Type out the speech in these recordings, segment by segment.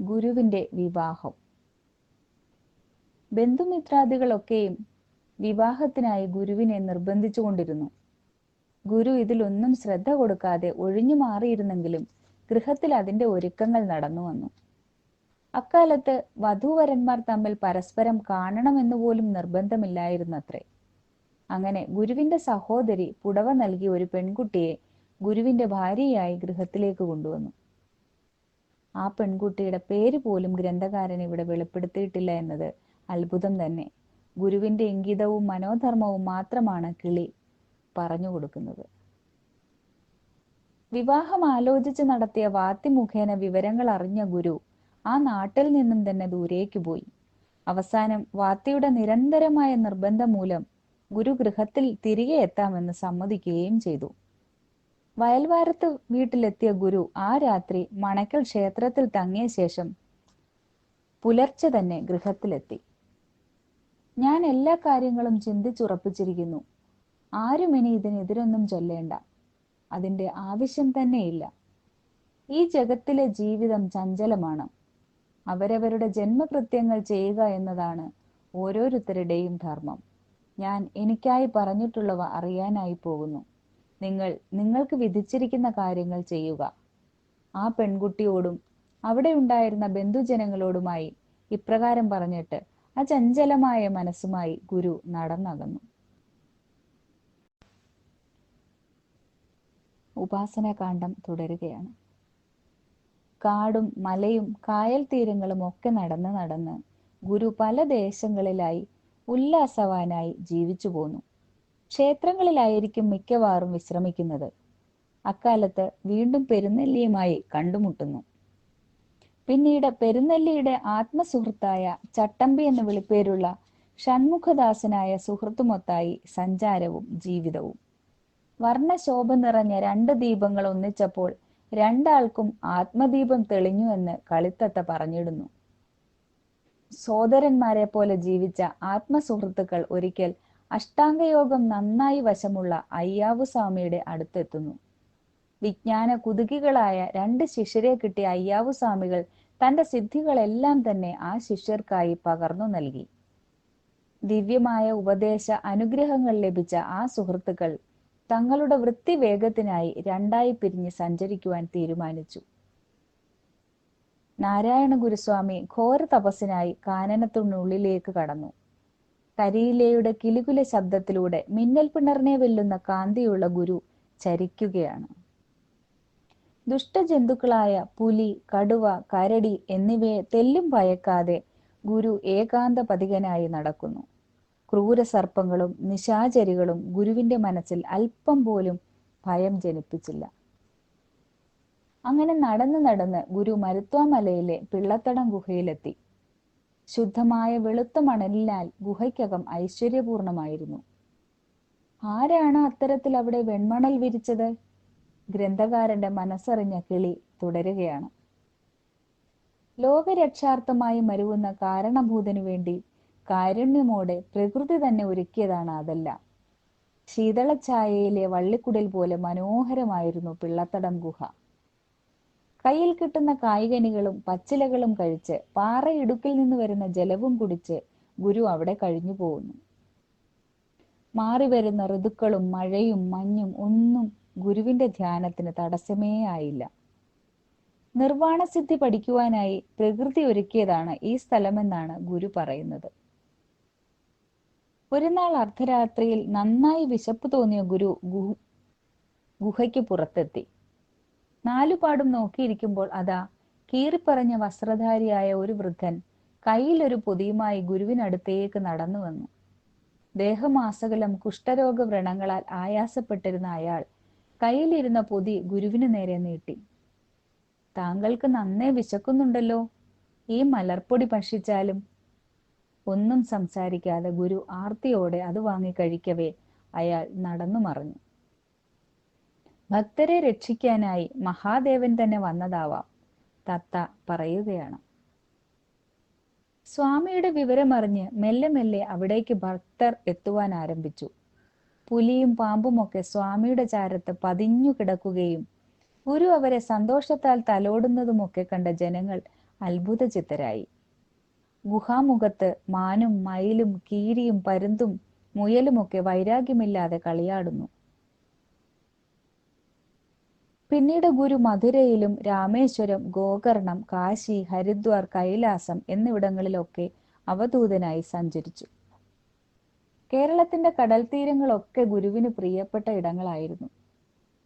ഗുരുവിന്റെ വിവാഹം. ബന്ധുമിത്രാദികളൊക്കെയും വിവാഹത്തിനായി ഗുരുവിനെ നിർബന്ധിച്ചുകൊണ്ടിരുന്നു. ഗുരു ഇതിലൊന്നും ശ്രദ്ധ കൊടുക്കാതെ ഒഴിഞ്ഞു മാറിയിരുന്നെങ്കിലും ഗൃഹത്തിൽ അതിന്റെ ഒരുക്കങ്ങൾ നടന്നു വന്നു. അക്കാലത്ത് വധൂവരന്മാർ തമ്മിൽ പരസ്പരം കാണണമെന്ന് പോലും നിർബന്ധമില്ലായിരുന്നത്രേ. അങ്ങനെ ഗുരുവിന്റെ സഹോദരി പുടവ നൽകി ഒരു പെൺകുട്ടിയെ ഗുരുവിന്റെ ഭാര്യയായി ഗൃഹത്തിലേക്ക് കൊണ്ടുവന്നു. ആ പെൺകുട്ടിയുടെ പേര് പോലും ഗ്രന്ഥകാരൻ ഇവിടെ വെളിപ്പെടുത്തിയിട്ടില്ല എന്നത് അത്ഭുതം തന്നെ. ഗുരുവിന്റെ ഇംഗിതവും മനോധർമ്മവും മാത്രമാണ് കിളി പറഞ്ഞു കൊടുക്കുന്നത്. വിവാഹം ആലോചിച്ച് നടത്തിയ വാത്തി മുഖേന വിവരങ്ങൾ അറിഞ്ഞ ഗുരു ആ നാട്ടിൽ നിന്നും തന്നെ ദൂരേക്ക് പോയി. അവസാനം വാത്തിയുടെ നിരന്തരമായ നിർബന്ധം മൂലം ഗുരു ഗൃഹത്തിൽ തിരികെ എത്താമെന്ന് സമ്മതിക്കുകയും ചെയ്തു. വയൽവാരത്ത് വീട്ടിലെത്തിയ ഗുരു ആ രാത്രി മണക്കൽ ക്ഷേത്രത്തിൽ തങ്ങിയ ശേഷം പുലർച്ചെ തന്നെ ഗൃഹത്തിലെത്തി. ഞാൻ എല്ലാ കാര്യങ്ങളും ചിന്തിച്ചുറപ്പിച്ചിരിക്കുന്നു. ആരും ഇനി ഇതിനെതിരൊന്നും ചൊല്ലേണ്ട. അതിന്റെ ആവശ്യം തന്നെയില്ല. ഈ ജഗത്തിലെ ജീവിതം ചഞ്ചലമാണ്. അവരവരുടെ ജന്മകൃത്യങ്ങൾ ചെയ്യുക എന്നതാണ് ഓരോരുത്തരുടെയും ധർമ്മം. ഞാൻ എനിക്കായി പറഞ്ഞിട്ടുള്ളവ അറിയാനായി പോകുന്നു. നിങ്ങൾ നിങ്ങൾക്ക് വിധിച്ചിരിക്കുന്ന കാര്യങ്ങൾ ചെയ്യുക. ആ പെൺകുട്ടിയോടും അവിടെ ഉണ്ടായിരുന്ന ബന്ധുജനങ്ങളോടുമായി ഇപ്രകാരം പറഞ്ഞിട്ട് ആ ചഞ്ചലമായ മനസ്സുമായി ഗുരു നടന്നകന്നു. ഉപാസനകാന്ഡം തുടരുകയാണ്. കാടും മലയും കായൽ തീരങ്ങളും ഒക്കെ നടന്ന് നടന്ന് ഗുരു പല ദേശങ്ങളിലായി ഉല്ലാസവാനായി ജീവിച്ചു പോന്നു. ക്ഷേത്രങ്ങളിലായിരിക്കും മിക്കവാറും വിശ്രമിക്കുന്നത്. അക്കാലത്ത് വീണ്ടും പെരുന്നെല്ലിയുമായി കണ്ടുമുട്ടുന്നു. പിന്നീട് പെരുന്നെല്ലിയുടെ ആത്മസുഹൃത്തായ ചട്ടമ്പി എന്ന വിളിപ്പേരുള്ള ഷൺമുഖദാസനായ സുഹൃത്തുമൊത്തായി സഞ്ചാരവും ജീവിതവും. വർണശോഭ നിറഞ്ഞ രണ്ട് ദീപങ്ങൾ ഒന്നിച്ചപ്പോൾ രണ്ടാൾക്കും ആത്മദീപം തെളിഞ്ഞു എന്ന് കളിത്തത്ത പറഞ്ഞിടുന്നു. സോദരന്മാരെ പോലെ ജീവിച്ച ആത്മസുഹൃത്തുക്കൾ ഒരിക്കൽ അഷ്ടാംഗയോഗം നന്നായി വശമുള്ള അയ്യാവു സ്വാമിയുടെ അടുത്തെത്തുന്നു. വിജ്ഞാന കുതുകികളായ രണ്ട് ശിഷ്യരെ കിട്ടിയ അയ്യാവു സ്വാമികൾ തന്റെ സിദ്ധികളെല്ലാം തന്നെ ആ ശിഷ്യർക്കായി പകർന്നു നൽകി. ദിവ്യമായ ഉപദേശ അനുഗ്രഹങ്ങൾ ലഭിച്ച ആ സുഹൃത്തുക്കൾ തങ്ങളുടെ വൃത്തി വേഗത്തിനായി രണ്ടായി പിരിഞ്ഞ് സഞ്ചരിക്കുവാൻ തീരുമാനിച്ചു. നാരായണ ഗുരുസ്വാമി ഘോര തപസ്സിനായി കാനനത്തിനുള്ളിലേക്ക് കടന്നു. കരിയിലയുടെ കിലുകുല ശബ്ദത്തിലൂടെ മിന്നൽ പിണറിനെ വെല്ലുന്ന കാന്തിയുള്ള ഗുരു ചരിക്കുകയാണ്. ദുഷ്ടജന്തുക്കളായ പുലി കടുവ കരടി എന്നിവയെ തെല്ലും ഭയക്കാതെ ഗുരു ഏകാന്ത പതികനായി നടക്കുന്നു. ക്രൂര സർപ്പങ്ങളും നിശാചരികളും ഗുരുവിന്റെ മനസ്സിൽ അല്പം പോലും ഭയം ജനിപ്പിച്ചില്ല. അങ്ങനെ നടന്ന് നടന്ന് ഗുരു മരുത്വാമലയിലെ പിള്ളത്തടം ഗുഹയിലെത്തി. ശുദ്ധമായ വെളുത്ത മണലിനാൽ ഗുഹയ്ക്കകം ഐശ്വര്യപൂർണമായിരുന്നു. ആരാണ് അത്തരത്തിൽ അവിടെ വെൺമണൽ വിരിച്ചത്? ഗ്രന്ഥകാരന്റെ മനസ്സറിഞ്ഞ കിളി തുടരുകയാണ്. ലോകരക്ഷാർത്ഥമായി മരുവുന്ന കാരണഭൂതനു വേണ്ടി കാരുണ്യമോടെ പ്രകൃതി തന്നെ ഒരുക്കിയതാണ് അതെല്ലാം. ശീതളഛായയിലെ വള്ളിക്കുടിൽ പോലെ മനോഹരമായിരുന്നു പിള്ളത്തടം ഗുഹ. കയ്യിൽ കിട്ടുന്ന കായ്കനികളും പച്ചിലകളും കഴിച്ച് പാറയിടുക്കിൽ നിന്ന് വരുന്ന ജലവും കുടിച്ച് ഗുരു അവിടെ കഴിഞ്ഞു പോകുന്നു. മാറി വരുന്ന ഋതുക്കളും മഴയും മഞ്ഞും ഒന്നും ഗുരുവിന്റെ ധ്യാനത്തിന് തടസ്സമേ ആയില്ല. നിർവാണസിദ്ധി പഠിക്കുവാനായി പ്രകൃതി ഒരുക്കിയതാണ് ഈ സ്ഥലമെന്നാണ് ഗുരു പറയുന്നത്. ഒരു നാൾ അർദ്ധരാത്രിയിൽ നന്നായി വിശപ്പ് തോന്നിയ ഗുരു ഗുഹ ഗുഹയ്ക്ക് പുറത്തെത്തി. നാലുപാടും നോക്കിയിരിക്കുമ്പോൾ അതാ കീറിപ്പറഞ്ഞ വസ്ത്രധാരിയായ ഒരു വൃദ്ധൻ കയ്യിലൊരു പൊതിയുമായി ഗുരുവിനടുത്തേക്ക് നടന്നു വന്നു. ദേഹമാസകലം കുഷ്ഠരോഗ വ്രണങ്ങളാൽ ആയാസപ്പെട്ടിരുന്ന അയാൾ കയ്യിലിരുന്ന പൊതി ഗുരുവിന് നേരെ നീട്ടി. താങ്കൾക്ക് നന്നേ വിശക്കുന്നുണ്ടല്ലോ. ഈ മലർപ്പൊടി ഭക്ഷിച്ചാലും. ഒന്നും സംസാരിക്കാതെ ഗുരു ആർത്തിയോടെ അത് വാങ്ങി കഴിക്കവേ അയാൾ നടന്നു മറഞ്ഞു. ഭക്തരെ രക്ഷിക്കാനായി മഹാദേവൻ തന്നെ വന്നതാവാം. തത്ത പറയുകയാണ്. സ്വാമിയുടെ വിവരമറിഞ്ഞ് മെല്ലെ മെല്ലെ അവിടേക്ക് ഭക്തർ എത്തുവാൻ ആരംഭിച്ചു. പുലിയും പാമ്പുമൊക്കെ സ്വാമിയുടെ ചാരത്ത് പതിഞ്ഞു കിടക്കുകയും ഗുരു അവരെ സന്തോഷത്താൽ തലോടുന്നതുമൊക്കെ കണ്ട ജനങ്ങൾ അത്ഭുതചിത്തരായി. ഗുഹാമുഖത്ത് മാനും മയിലും കീരിയും പരുന്തും മുയലുമൊക്കെ വൈരാഗ്യമില്ലാതെ കളിയാടുന്നു. പിന്നീട് ഗുരു മധുരയിലും രാമേശ്വരം ഗോകർണം കാശി ഹരിദ്വാർ കൈലാസം എന്നിവിടങ്ങളിലൊക്കെ അവധൂതനായി സഞ്ചരിച്ചു. കേരളത്തിന്റെ കടൽ തീരങ്ങളൊക്കെ ഗുരുവിന് പ്രിയപ്പെട്ട ഇടങ്ങളായിരുന്നു.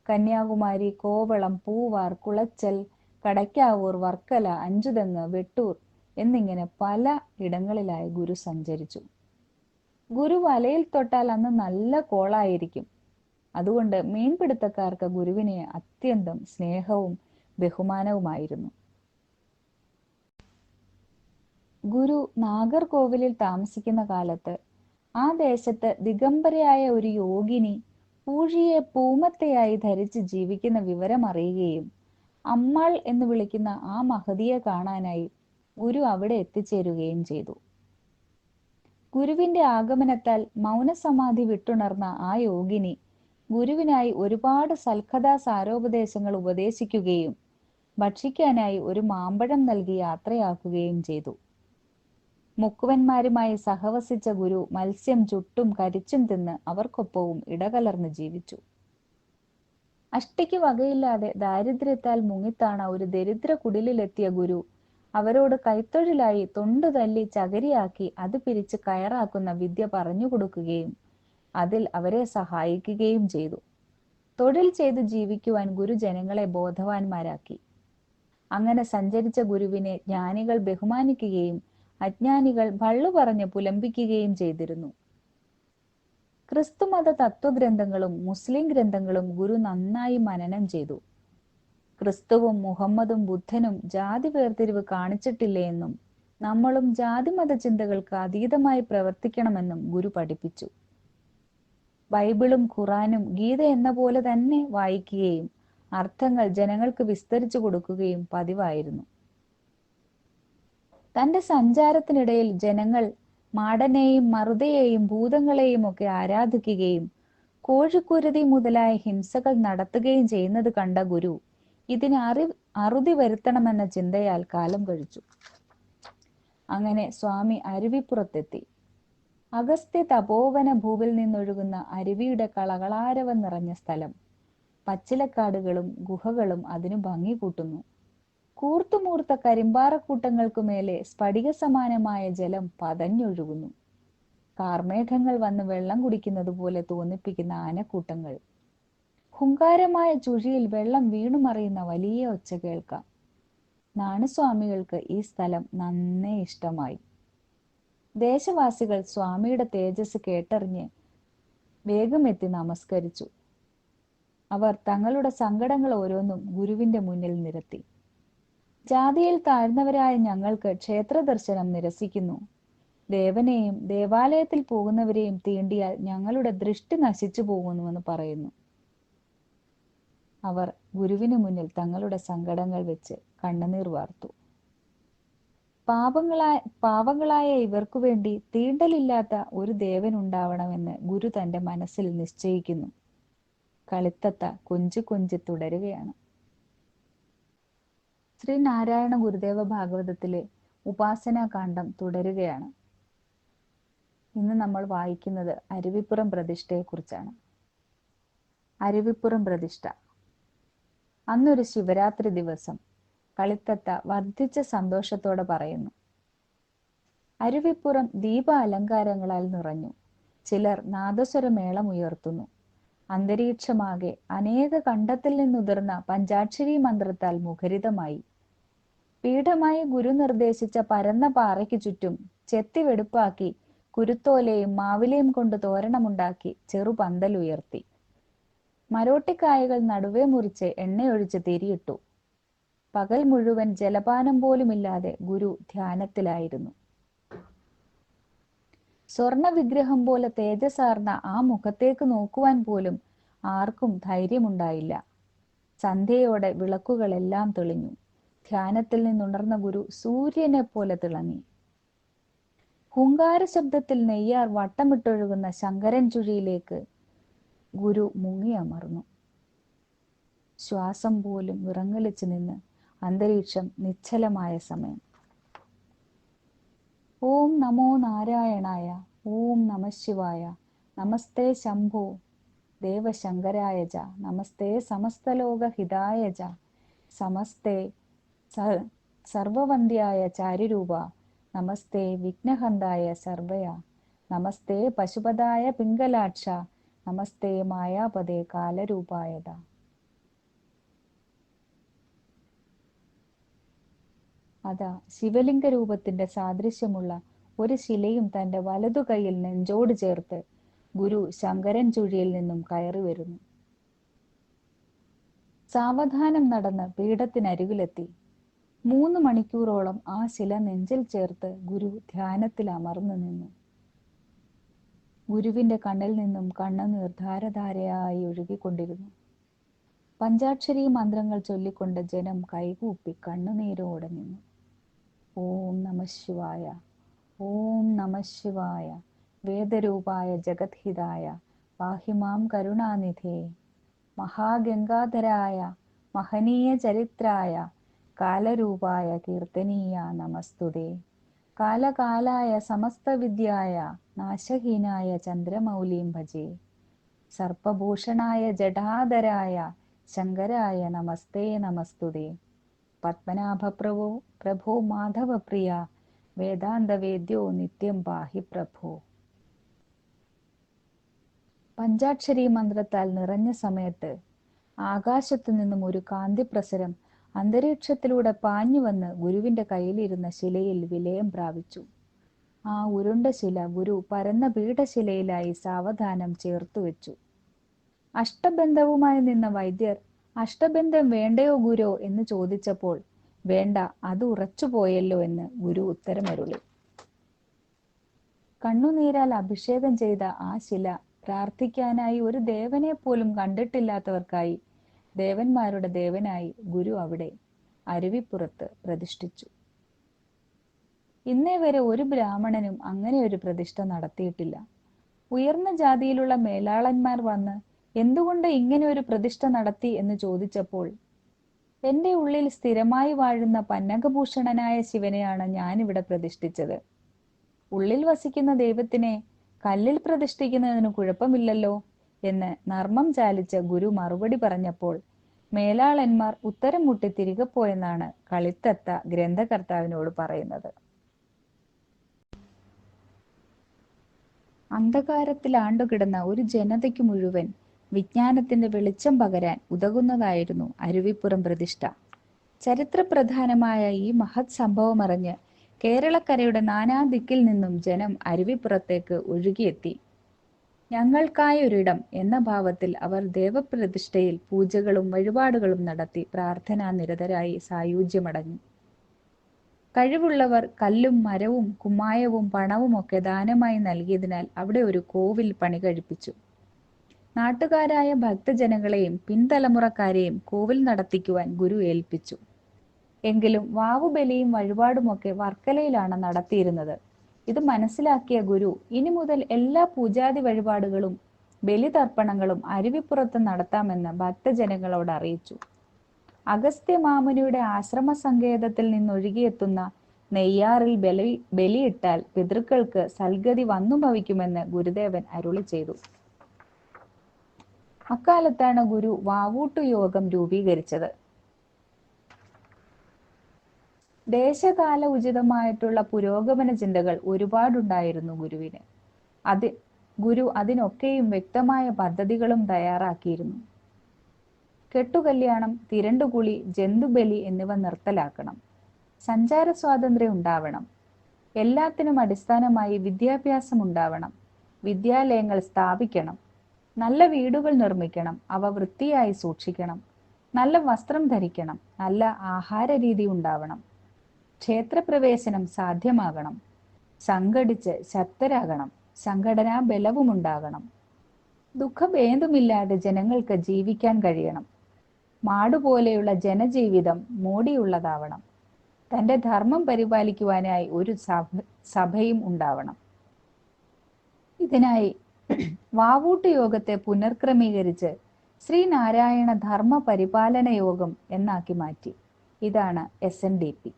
കന്യാകുമാരി കോവളം പൂവാർ കുളച്ചൽ കടയ്ക്കാവൂർ വർക്കല അഞ്ചുതെങ്ങ് വെട്ടൂർ എന്നിങ്ങനെ പല ഇടങ്ങളിലായി ഗുരു സഞ്ചരിച്ചു. ഗുരു വലയിൽ തൊട്ടാൽ അന്ന് നല്ല കോളായിരിക്കും. അതുകൊണ്ട് മീൻപിടുത്തക്കാർക്ക് ഗുരുവിനെ അത്യന്തം സ്നേഹവും ബഹുമാനവുമായിരുന്നു. ഗുരു നാഗർകോവിലിൽ താമസിക്കുന്ന കാലത്ത് ആ ദേശത്ത് ദിഗംബരയായ ഒരു യോഗിനി പൂഴിയെ പൂമത്തയായി ധരിച്ച് ജീവിക്കുന്ന വിവരം അറിയുകയും അമ്മാൾ എന്ന് വിളിക്കുന്ന ആ മഹതിയെ കാണാനായി ഗുരു അവിടെ എത്തിച്ചേരുകയും ചെയ്തു. ഗുരുവിന്റെ ആഗമനത്താൽ മൗനസമാധി വിട്ടുണർന്ന ആ യോഗിനി ഗുരുവിനായി ഒരുപാട് സൽക്കഥാ സാരോപദേശങ്ങൾ ഉപദേശിക്കുകയും ഭക്ഷിക്കാനായി ഒരു മാമ്പഴം നൽകി യാത്രയാക്കുകയും ചെയ്തു. മുക്കുവന്മാരുമായി സഹവസിച്ച ഗുരു മത്സ്യം ചുട്ടും കരിച്ചും തിന്ന് അവർക്കൊപ്പവും ഇടകലർന്ന് ജീവിച്ചു. അഷ്ടിക്ക് വകയില്ലാതെ ദാരിദ്ര്യത്താൽ മുങ്ങിത്താണ ഒരു ദരിദ്ര കുടിലെത്തിയ ഗുരു അവരോട് കൈത്തൊഴിലായി തൊണ്ടു തല്ലി ചകരിയാക്കി അത് പിരിച്ച് കയറാക്കുന്ന വിദ്യ പറഞ്ഞു കൊടുക്കുകയും അതിൽ അവരെ സഹായിക്കുകയും ചെയ്തു. തൊഴിൽ ചെയ്ത് ജീവിക്കുവാൻ ഗുരു ജനങ്ങളെ ബോധവാന്മാരാക്കി. അങ്ങനെ സഞ്ചരിച്ച ഗുരുവിനെ ജ്ഞാനികൾ ബഹുമാനിക്കുകയും അജ്ഞാനികൾ ഭള്ളു പറഞ്ഞ് പുലമ്പിക്കുകയും ചെയ്തിരുന്നു. ക്രിസ്തുമത തത്വഗ്രന്ഥങ്ങളും മുസ്ലിം ഗ്രന്ഥങ്ങളും ഗുരു നന്നായി മനനം ചെയ്തു. ക്രിസ്തുവും മുഹമ്മദും ബുദ്ധനും ജാതി വേർതിരിവ് കാണിച്ചിട്ടില്ലേ എന്നും നമ്മളും ജാതിമത ചിന്തകൾക്ക് അതീതമായി പ്രവർത്തിക്കണമെന്നും ഗുരു പഠിപ്പിച്ചു. ബൈബിളും ഖുറാനും ഗീത എന്ന പോലെ തന്നെ വായിക്കുകയും അർത്ഥങ്ങൾ ജനങ്ങൾക്ക് വിസ്തരിച്ചു കൊടുക്കുകയും പതിവായിരുന്നു. തന്റെ സഞ്ചാരത്തിനിടയിൽ ജനങ്ങൾ മാടനെയും മറുതയെയും ഭൂതങ്ങളെയും ഒക്കെ ആരാധിക്കുകയും കോഴിക്കുരുതി മുതലായ ഹിംസകൾ നടത്തുകയും ചെയ്യുന്നത് കണ്ട ഗുരു ഇതിന് അറി അറുതി വരുത്തണമെന്ന ചിന്തയാൽ കാലം കഴിച്ചു. അങ്ങനെ സ്വാമി അരുവിപ്പുറത്തെത്തി. അഗസ്ത്യ തപോവന ഭൂവിൽ നിന്നൊഴുകുന്ന അരുവിയുടെ കളകളാരവം നിറഞ്ഞ സ്ഥലം. പച്ചിലക്കാടുകളും ഗുഹകളും അതിനു ഭംഗി കൂട്ടുന്നു. കൂർത്തുമൂർത്ത കരിമ്പാറക്കൂട്ടങ്ങൾക്കു മേലെ സ്ഫടിക സമാനമായ ജലം പതഞ്ഞൊഴുകുന്നു. കാർമേഘങ്ങൾ വന്ന് വെള്ളം കുടിക്കുന്നത് പോലെ തോന്നിപ്പിക്കുന്ന ആനക്കൂട്ടങ്ങൾ. ഹുങ്കാരമായ ചുഴിയിൽ വെള്ളം വീണുമറിയുന്ന വലിയ ഒച്ച കേൾക്കാം. നാണുസ്വാമികൾക്ക് ഈ സ്ഥലം നന്നേ ഇഷ്ടമായി. ദേശവാസികൾ സ്വാമിയുടെ തേജസ് കേട്ടറിഞ്ഞ് വേഗമെത്തി നമസ്കരിച്ചു. അവർ തങ്ങളുടെ സങ്കടങ്ങൾ ഓരോന്നും ഗുരുവിന്റെ മുന്നിൽ നിരത്തി. ജാതിയിൽ താഴ്ന്നവരായ ഞങ്ങൾക്ക് ക്ഷേത്ര ദർശനം നിരസിക്കുന്നു. ദേവനെയും ദേവാലയത്തിൽ പോകുന്നവരെയും തീണ്ടിയാൽ ഞങ്ങളുടെ ദൃഷ്ടി നശിച്ചു പോകുന്നുവെന്ന് പറയുന്നു. അവർ ഗുരുവിന് മുന്നിൽ തങ്ങളുടെ സങ്കടങ്ങൾ വെച്ച് കണ്ണുനീർ വാർത്തു. പാപങ്ങളായ പാവങ്ങളായ ഇവർക്കു വേണ്ടി തീണ്ടലില്ലാത്ത ഒരു ദേവൻ ഉണ്ടാവണമെന്ന് ഗുരു തന്റെ മനസ്സിൽ നിശ്ചയിക്കുന്നു. കളിത്തത്ത കൊഞ്ചു കൊഞ്ചി തുടരുകയാണ്. ശ്രീ നാരായണ ഗുരുദേവ ഭാഗവതത്തിലെ ഉപാസനാകാന്ഡം തുടരുകയാണ്. ഇന്ന് നമ്മൾ വായിക്കുന്നത് അരുവിപ്പുറം പ്രതിഷ്ഠയെക്കുറിച്ചാണ്. അരുവിപ്പുറം പ്രതിഷ്ഠ. അന്നൊരു ശിവരാത്രി ദിവസം കളിത്തത്ത വർദ്ധിച്ച സന്തോഷത്തോടെ പറയുന്നു. അരുവിപ്പുറം ദീപ അലങ്കാരങ്ങളാൽ നിറഞ്ഞു. ചിലർ നാദസ്വരമേളം ഉയർത്തുന്നു. അന്തരീക്ഷമാകെ അനേക കണ്ടത്തിൽ നിന്നുതിർന്ന പഞ്ചാക്ഷരി മന്ത്രത്താൽ മുഖരിതമായി. പീഠമായി ഗുരു നിർദ്ദേശിച്ച പരന്ന പാറയ്ക്ക് ചുറ്റും ചെത്തിവെടുപ്പാക്കി കുരുത്തോലയും മാവിലയും കൊണ്ട് തോരണമുണ്ടാക്കി ചെറുപന്തൽ ഉയർത്തി. മരോട്ടിക്കായകൾ നടുവേ മുറിച്ച് എണ്ണയൊഴിച്ച് തിരിയിട്ടു. പകൽ മുഴുവൻ ജലപാനം പോലുമില്ലാതെ ഗുരു ധ്യാനത്തിലായിരുന്നു. സ്വർണ വിഗ്രഹം പോലെ തേജസാർന്ന ആ മുഖത്തേക്ക് നോക്കുവാൻ പോലും ആർക്കും ധൈര്യമുണ്ടായില്ല. സന്ധ്യയോടെ വിളക്കുകളെല്ലാം തെളിഞ്ഞു. ധ്യാനത്തിൽ നിന്നുണർന്ന ഗുരു സൂര്യനെ പോലെ തിളങ്ങി. ഹുങ്കാര ശബ്ദത്തിൽ നെയ്യാർ വട്ടമിട്ടൊഴുകുന്ന ശങ്കരൻ ചുഴിയിലേക്ക് ഗുരു മുങ്ങിയമർന്നു. ശ്വാസം പോലും വിറങ്ങലിച്ചു നിന്ന് അന്തരീക്ഷം നിശ്ചലമായ സമയം. ഓം നമോ നാരായണായ ഓം നമശിവായ നമസ്തേ ശംഭോ ദേവശങ്കരായ ജ നമസ്തേ സമസ്തലോക ഹിതായ ച സമസ്തേ സർവവന്ദ്യായ ചാരുരൂപ നമസ്തേ വിഘ്നഹന്തായ സർവയ നമസ്തേ പശുപതായ പിംഗലാക്ഷ നമസ്തേ മായാപദേ കാലരൂപായത അതാ ശിവലിംഗ രൂപത്തിന്റെ സാദൃശ്യമുള്ള ഒരു ശിലയും തന്റെ വലതു കൈയിൽ നെഞ്ചോട് ചേർത്ത് ഗുരു ശങ്കരൻ ചുഴിയിൽ നിന്നും കയറി വരുന്നു. സാവധാനം നടന്ന് പീഠത്തിനരികിലെത്തി. മൂന്ന് മണിക്കൂറോളം ആ ശില നെഞ്ചിൽ ചേർത്ത് ഗുരു ധ്യാനത്തിൽ അമർന്നു നിന്നു. ഗുരുവിന്റെ കണ്ണിൽ നിന്നും കണ്ണുനീർ ധാരധാരയായി ഒഴുകിക്കൊണ്ടിരുന്നു. പഞ്ചാക്ഷരി മന്ത്രങ്ങൾ ചൊല്ലിക്കൊണ്ട് ജനം കൈകൂപ്പി കണ്ണുനീരോടെ നിന്നു. ഓം നമ ശിവായ. ഓം നമ ശിവായ. വേദരൂപായ ജഗദ്ഹിതായ. പാഹിമാം കരുണാനിധേ. മഹാഗംഗാധരായ. മഹനീയ ചരിത്രായ. കാലരൂപായ കീർത്തനീയ നമസ്തുതേ. കാലകാലായ സമസ്തവിദ്യായ നാശഹീനായ ചന്ദ്രമൗലീം ഭജേ. സർപ്പഭൂഷണായ ജടാധരായ ശങ്കരായ നമസ്തേ നമസ്തുതേ. പത്മനാഭപ്രഭോ പ്രഭോ മാധവപ്രിയ വേദാന്തവേദ്യോ നിത്യം പാഹി പ്രഭോ. പഞ്ചാക്ഷരി മന്ത്രത്താൽ നിറഞ്ഞ സമയത്ത് ആകാശത്തു നിന്നും ഒരു കാന്തിപ്രസരം അന്തരീക്ഷത്തിലൂടെ പാഞ്ഞു വന്ന് ഗുരുവിന്റെ കയ്യിലിരുന്ന ശിലയിൽ വിലയം പ്രാപിച്ചു. ആ ഉരുണ്ട ശില ഗുരു പരന്ന പീഠശിലയിലായി സാവധാനം ചേർത്തു വെച്ചു അഷ്ടബന്ധവുമായി നിന്ന വൈദ്യർ അഷ്ടബന്ധം വേണ്ടയോ ഗുരോ? എന്ന് ചോദിച്ചപ്പോൾ വേണ്ട അത് ഉറച്ചുപോയല്ലോ എന്ന് ഗുരു ഉത്തരമരുളി. കണ്ണുനീരാൽ അഭിഷേകം ചെയ്ത ആ ശില പ്രാർത്ഥിക്കാനായി ഒരു ദേവനെ പോലും കണ്ടിട്ടില്ലാത്തവർക്കായി ദേവന്മാരുടെ ദേവനായി ഗുരു അവിടെ അരുവിപ്പുറത്ത് പ്രതിഷ്ഠിച്ചു. ഇന്നേ വരെ ഒരു ബ്രാഹ്മണനും അങ്ങനെ ഒരു പ്രതിഷ്ഠ നടത്തിയിട്ടില്ല. ഉയർന്ന ജാതിയിലുള്ള മേലാളന്മാർ വന്ന് എന്തുകൊണ്ട് ഇങ്ങനെ ഒരു പ്രതിഷ്ഠ നടത്തി എന്ന് ചോദിച്ചപ്പോൾ എന്റെ ഉള്ളിൽ സ്ഥിരമായി വാഴുന്ന പന്നകഭൂഷണനായ ശിവനെയാണ് ഞാനിവിടെ പ്രതിഷ്ഠിച്ചത്. ഉള്ളിൽ വസിക്കുന്ന ദൈവത്തിനെ കല്ലിൽ പ്രതിഷ്ഠിക്കുന്നതിന് കുഴപ്പമില്ലല്ലോ എന്ന് നർമ്മം ചാലിച്ച ഗുരു മറുപടി പറഞ്ഞപ്പോൾ മേലാളന്മാർ ഉത്തരം മുട്ടി തിരികെ പോയെന്നാണ് കളിത്തത്ത ഗ്രന്ഥകർത്താവിനോട് പറയുന്നത്. അന്ധകാരത്തിൽ ആണ്ടുകിടന്ന ഒരു ജനതയ്ക്ക് മുഴുവൻ വിജ്ഞാനത്തിന്റെ വെളിച്ചം പകരാൻ ഉതകുന്നതായിരുന്നു അരുവിപ്പുറം പ്രതിഷ്ഠ. ചരിത്രപ്രധാനമായ ഈ മഹത് സംഭവം അറിഞ്ഞ് കേരളക്കരയുടെ നാനാ ദിക്കിൽ നിന്നും ജനം അരുവിപ്പുറത്തേക്ക് ഒഴുകിയെത്തി. ഞങ്ങൾക്കായൊരിടം എന്ന ഭാവത്തിൽ അവർ ദേവപ്രതിഷ്ഠയിൽ പൂജകളും വഴിപാടുകളും നടത്തി പ്രാർത്ഥനാ നിരതരായി സായുജ്യമടഞ്ഞു കഴിവുള്ളവർ കല്ലും മരവും കുമ്മായവും പണവും ഒക്കെ ദാനമായി നൽകിയതിനാൽ അവിടെ ഒരു കോവിൽ പണി കഴിപ്പിച്ചു. നാട്ടുകാരായ ഭക്തജനങ്ങളെയും പിൻതലമുറക്കാരെയും കോവിൽ നടത്തിക്കുവാൻ ഗുരു ഏൽപ്പിച്ചു. എങ്കിലും വാവുബലിയും വഴിപാടുമൊക്കെ വർക്കലയിലാണ് നടത്തിയിരുന്നത്. ഇത് മനസ്സിലാക്കിയ ഗുരു ഇനി മുതൽ എല്ലാ പൂജാതി വഴിപാടുകളും ബലിതർപ്പണങ്ങളും അരുവിപ്പുറത്ത് നടത്താമെന്ന് ഭക്തജനങ്ങളോട് അറിയിച്ചു. അഗസ്ത്യ മാമുനിയുടെ ആശ്രമ സങ്കേതത്തിൽ നിന്നൊഴുകിയെത്തുന്ന നെയ്യാറിൽ ബലി ബലിയിട്ടാൽ പിതൃക്കൾക്ക് സൽഗതി വന്നു ഭവിക്കുമെന്ന് ഗുരുദേവൻ അരുളി ചെയ്തു. അക്കാലത്താണ് ഗുരു വാവൂട്ടു യോഗം രൂപീകരിച്ചത്. ദേശകാല ഉചിതമായിട്ടുള്ള പുരോഗമന ചിന്തകൾ ഒരുപാടുണ്ടായിരുന്നു ഗുരുവിന്. അത് ഗുരു അതിനൊക്കെയും വ്യക്തമായ പദ്ധതികളും തയ്യാറാക്കിയിരുന്നു. കെട്ടുകല്യാണം തിരണ്ടുകുളി ജന്തുബലി എന്നിവ നിർത്തലാക്കണം. സഞ്ചാര സ്വാതന്ത്ര്യം ഉണ്ടാവണം. എല്ലാത്തിനും അടിസ്ഥാനമായി വിദ്യാഭ്യാസം ഉണ്ടാവണം. വിദ്യാലയങ്ങൾ സ്ഥാപിക്കണം. നല്ല വീടുകൾ നിർമ്മിക്കണം അവ വൃത്തിയായി സൂക്ഷിക്കണം നല്ല വസ്ത്രം ധരിക്കണം നല്ല ആഹാര രീതി ഉണ്ടാവണം ക്ഷേത്രപ്രവേശനം സാധ്യമാകണം സംഘടിച്ച് ശക്തരാകണം സംഘടനാ ബലവുമുണ്ടാകണം ദുഃഖഭേദമില്ലാതെ ജനങ്ങൾക്ക് ജീവിക്കാൻ കഴിയണം. മാടുപോലെയുള്ള ജനജീവിതം മോടിയുള്ളതാവണം. തന്റെ ധർമ്മം പരിപാലിക്കുവാനായി ഒരു സഭ സഭയും ഉണ്ടാവണം. ഇതിനായി വാവൂട്ട് യോഗത്തെ പുനർക്രമീകരിച്ച് ശ്രീനാരായണ ധർമ്മ പരിപാലന യോഗം എന്നാക്കി മാറ്റി. ഇതാണ് എസ് എൻ ഡി പി